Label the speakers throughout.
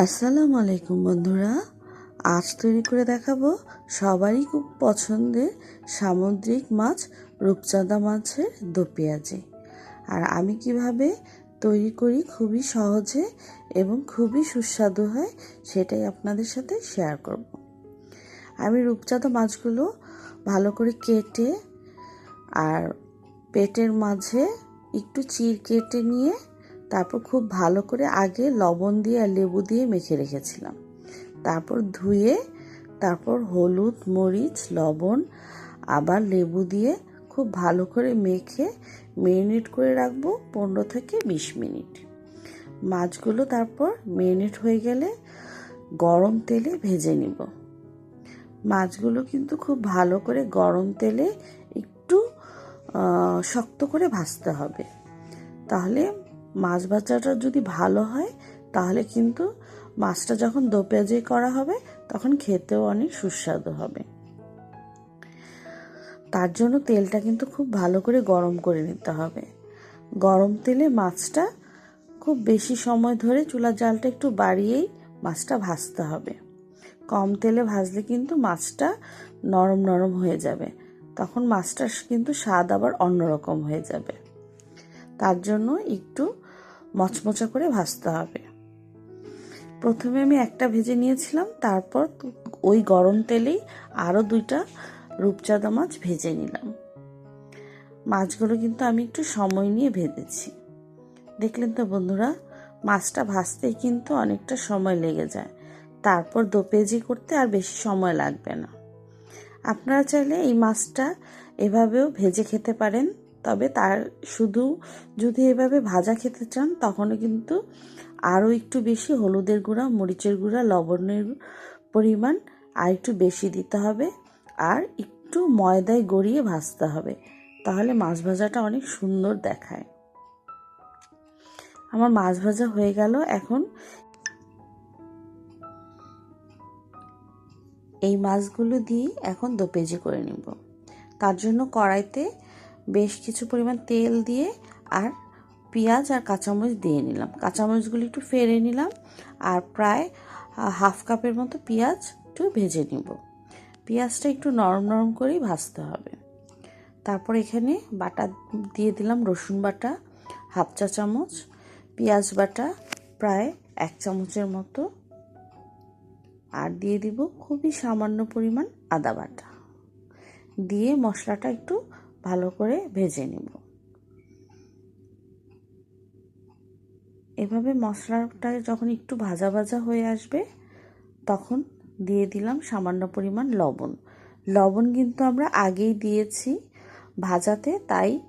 Speaker 1: আসসালামু আলাইকুম বন্ধুরা আজ তৈরি করে দেখাবো সবারই খুব পছন্দের সামুদ্রিক মাছ, রূপচাঁদা মাছের দো পেঁয়াজি আর আমি কীভাবে তৈরি করি খুবই সহজে এবং খুবই সুস্বাদু হয় সেটাই আপনাদের সাথে শেয়ার করব। আমি রূপচাঁদা মাছগুলো ভালো করে কেটে আর পেটের মাঝে একটু চির কেটে নিয়ে তারপর খুব ভালো করে আগে লবণ দিয়ে আর লেবু দিয়ে মেখে রেখেছিলাম। তারপর ধুয়ে, তারপর হলুদ, মরিচ, লবণ, আবার লেবু দিয়ে খুব ভালো করে মেখে মেরিনেট করে রাখব পনেরো থেকে বিশ মিনিট। মাছগুলো তারপর মেরিনেট হয়ে গেলে গরম তেলে ভেজে নিব। মাছগুলো কিন্তু খুব ভালো করে গরম তেলে একটু শক্ত করে ভাজতে হবে। তাহলে মাছ ভাজাটা যদি ভালো হয়, তাহলে কিন্তু মাছটা যখন দো করা হবে, তখন খেতেও অনেক সুস্বাদু হবে। তার জন্য তেলটা কিন্তু খুব ভালো করে গরম করে নিতে হবে। গরম তেলে মাছটা খুব বেশি সময় ধরে চুলার জালটা একটু বাড়িয়েই মাছটা ভাজতে হবে। কম তেলে ভাজলে কিন্তু মাছটা নরম নরম হয়ে যাবে। তখন মাছটার কিন্তু স্বাদ আবার অন্যরকম হয়ে যাবে। তার জন্য একটু মচমচা করে ভাজতে হবে। প্রথমে আমি একটা ভেজে নিয়েছিলাম, তারপর ওই গরম তেলেই আরও দুইটা রূপচাঁদা মাছ ভেজে নিলাম। মাছগুলো কিন্তু আমি একটু সময় নিয়ে ভেজেছি। দেখলেন তো বন্ধুরা, মাছটা ভাজতেই কিন্তু অনেকটা সময় লেগে যায়। তারপর দো পেজি করতে আর বেশি সময় লাগবে না। আপনারা চাইলে এই মাছটা এভাবেও ভেজে খেতে পারেন। তবে তার শুধু যদি এভাবে ভাজা খেতে চান, তখনও কিন্তু আরও একটু বেশি হলুদের গুঁড়া, মরিচের গুঁড়া, লবণের পরিমাণ আর একটু বেশি দিতে হবে আর একটু ময়দায় গড়িয়ে ভাজতে হবে। তাহলে মাছ ভাজাটা অনেক সুন্দর দেখায়। আমার মাছ ভাজা হয়ে গেল। এখন এই মাছগুলো দিয়ে এখন দো পেজি করে নিব। তার জন্য কড়াইতে বেশ কিছু পরিমাণ তেল দিয়ে আর পেঁয়াজ আর কাঁচামরিচ দিয়ে নিলাম। কাঁচামরিচগুলি একটু ফেরে নিলাম আর প্রায় হাফ কাপের মতো পেঁয়াজ একটু ভেজে নিব। পেঁয়াজটা একটু নরম নরম করেই ভাজতে হবে। তারপর এখানে বাটা দিয়ে দিলাম রসুন বাটা, হাফ চা চামচ, পেঁয়াজ বাটা প্রায় এক চামচের মতো আর দিয়ে দিব খুবই সামান্য পরিমাণ আদা বাটা। দিয়ে মশলাটা একটু ভালো করে ভেজে নিব। এভাবে মশলাটা যখন একটু ভাজা ভাজা হয়ে আসবে, তখন দিয়ে দিলাম সামান্য পরিমাণ লবণ। লবণ কিন্তু আমরা আগেই দিয়েছি ভাজাতে, তাই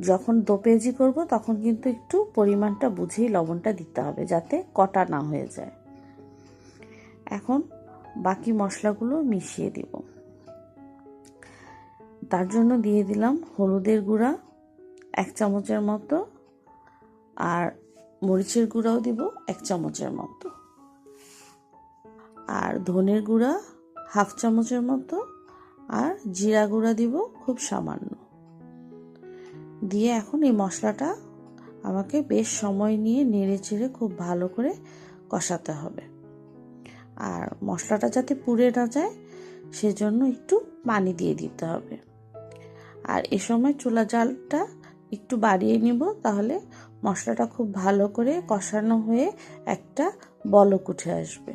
Speaker 1: যখন দোপেজি করব তখন কিন্তু একটু পরিমাণটা বুঝেই লবণটা দিতে হবে যাতে কটা না হয়ে যায়। এখন বাকি মশলাগুলো মিশিয়ে দিব। তার জন্য দিয়ে দিলাম হলুদের গুঁড়া, এক চামচের মতো, আর মরিচের গুঁড়াও দিব এক চামচের মতো। আর ধনের গুঁড়া হাফ চামচের মতো, আর জিরা গুঁড়া দিব খুব সামান্য। দিয়ে এখন এই মশলাটা আমাকে বেশ সময় নিয়ে নেড়ে চেড়ে খুব ভালো করে কষাতে হবে। আর মশলাটা যাতে পুড়ে না যায়, সেজন্য একটু পানি দিয়ে দিতে হবে। আর এ সময় চুলা জালটা একটু বাড়িয়ে নিব, তাহলে মশলাটা খুব ভালো করে কষানো হয়ে একটা বলক উঠে আসবে।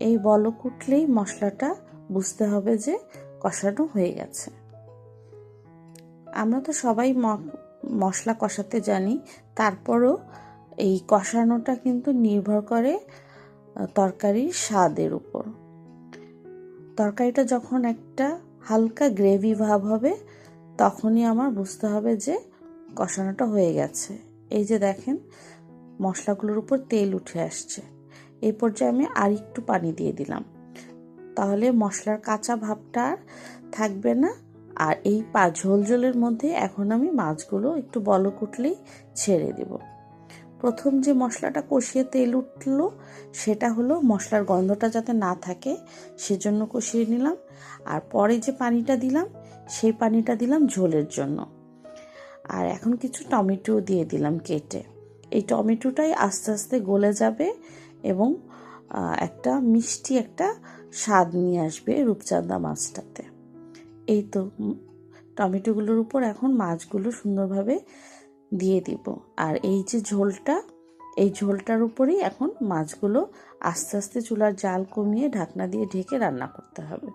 Speaker 1: এই বলক উঠলেই মশলাটা বুঝতে হবে যে কষানো হয়ে গেছে। আমরা তো সবাই মশলা কষাতে জানি, তারপরও এই কষানোটা কিন্তু নির্ভর করে তরকারির স্বাদের উপর। তরকারিটা যখন একটা হালকা গ্রেভি ভাব হবে, তখনই আমার বুঝতে হবে যে কষানোটা হয়ে গেছে। এই যে দেখেন, মশলাগুলোর উপর তেল উঠে আসছে। এই পর্যায়ে আমি আর একটু পানি দিয়ে দিলাম। তাহলে মশলার কাঁচা ভাবটা আর থাকবে না, আর এই পা ঝোল ঝোলের মধ্যে এখন আমি মাছগুলো একটু বলক উঠলেই ছেড়ে দেব। প্রথম যে মশলাটা কষিয়ে তেল উঠল, সেটা হলো মশলার গন্ধটা যাতে না থাকে, সেজন্য কষিয়ে নিলাম। আর পরে যে পানিটা দিলাম, সেই পানিটা দিলাম ঝোলের জন্য। আর এখন কিছু টমেটো দিয়ে দিলাম কেটে। এই টমেটোটাই আস্তে আস্তে গলে যাবে এবং একটা মিষ্টি একটা স্বাদ নিয়ে আসবে রূপচাঁদা মাছটাতে। এই তো টমেটোগুলোর উপর এখন মাছগুলো সুন্দরভাবে দিয়ে দিব। আর এই যে ঝোলটা, এই ঝোলটার উপরেই এখন মাছগুলো আস্তে আস্তে চুলার জাল কমিয়ে ঢাকনা দিয়ে ঢেকে রান্না করতে হবে।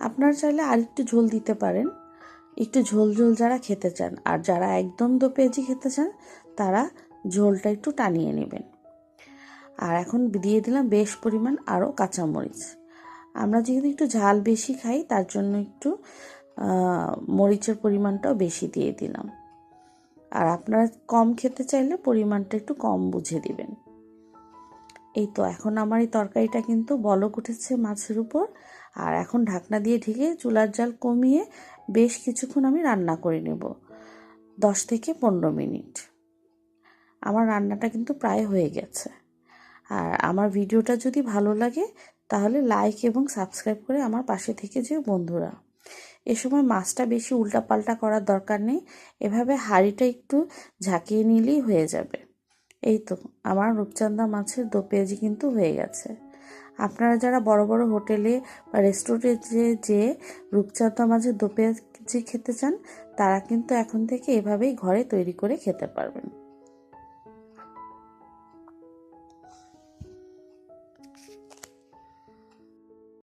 Speaker 1: আপনার চাইলে আর একটু ঝোল দিতে পারেন। একটু ঝোল ঝোল যারা খেতে চান, আর যারা একদম দো পেঁয়াজি খেতে চান, তারা ঝোলটা একটু টানিয়ে নেবেন। আর এখন দিয়ে দিলাম বেশ পরিমাণ আরও কাঁচামরিচ। আমরা যেহেতু একটু ঝাল বেশি খাই, তার জন্য একটু মরিচের পরিমাণটাও বেশি দিয়ে দিলাম। আর আপনারা কম খেতে চাইলে পরিমাণটা একটু কম বুঝে দিবেন। এই তো এখন আমার এই তরকারিটা কিন্তু বলক উঠেছে মাছের উপর। আর এখন ঢাকনা দিয়ে ঢেকে চুলার জাল কমিয়ে বেশ কিছুক্ষণ আমি রান্না করে নেব, দশ থেকে পনেরো মিনিট। আমার রান্নাটা কিন্তু প্রায় হয়ে গেছে। আর আমার ভিডিওটা যদি ভালো লাগে, তাহলে লাইক এবং সাবস্ক্রাইব করে আমার পাশে থেকে যে বন্ধুরা। এ সময় মাছটা বেশি উল্টাপাল্টা করার দরকার নেই। এভাবে হাঁড়িটা একটু ঝাঁকিয়ে নিলেই হয়ে যাবে। এই তো, আমার রূপচাঁদা মাছের দো পেঁয়াজি কিন্তু হয়ে গেছে। আপনারা যারা বড় বড় হোটেলে বা রেস্টুরেন্টে যে রূপচাঁদা মাছের দো পেঁয়াজি খেতে চান, তারা কিন্তু এখন থেকে এভাবেই ঘরে তৈরি করে খেতে পারবেন।